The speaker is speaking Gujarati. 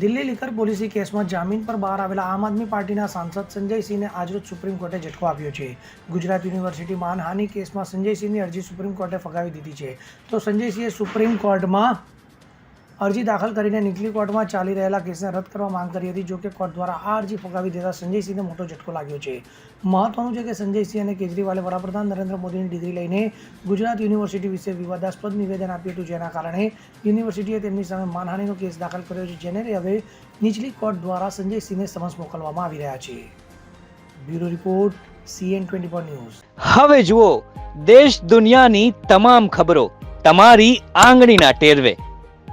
દિલ્હી લિકર પોલિસી કેસમાં જામીન પર બહાર આવેલા આમ આદમી પાર્ટીના સાંસદ સંજયસિંહને આજરોજ સુપ્રીમ કોર્ટે ઝટકો આપ્યો છે. ગુજરાત યુનિવર્સિટી માનહાનિ કેસમાં સંજયસિંહની અરજી સુપ્રીમ કોર્ટે ફગાવી દીધી છે. તો સંજયસિંહે સુપ્રીમ કોર્ટમાં અરજી દાખલ કરીને નીચલી કોર્ટમાં ચાલી રહેલા કેસને રદ કરવા માંગ કરી હતી, જોકે કોર્ટ દ્વારા આ અરજી ફગાવી દેતા સંજયસિંહને મોટો ઝટકો લાગ્યો છે. મહત્વનું છે કે સંજયસિંહ અને કેજરીવાલે વડાપ્રધાન નરેન્દ્ર મોદીની ડિગ્રી લઈને ગુજરાત યુનિવર્સિટી વિશે વિવાદાસ્પદ નિવેદન આપ્યું હતું, જેના કારણે યુનિવર્સિટીએ તેમની સામે માનહાનિનો કેસ દાખલ કર્યો છે, જેને હવે નીચલી કોર્ટ દ્વારા સંજયસિંહને સમન્સ મોકલવામાં આવી રહ્યા છે. Bureau report, CN twenty four news. હવે જુઓ, દેશ દુનિયાની તમામ ખબરો તમારી આંગળીના ટેરવે.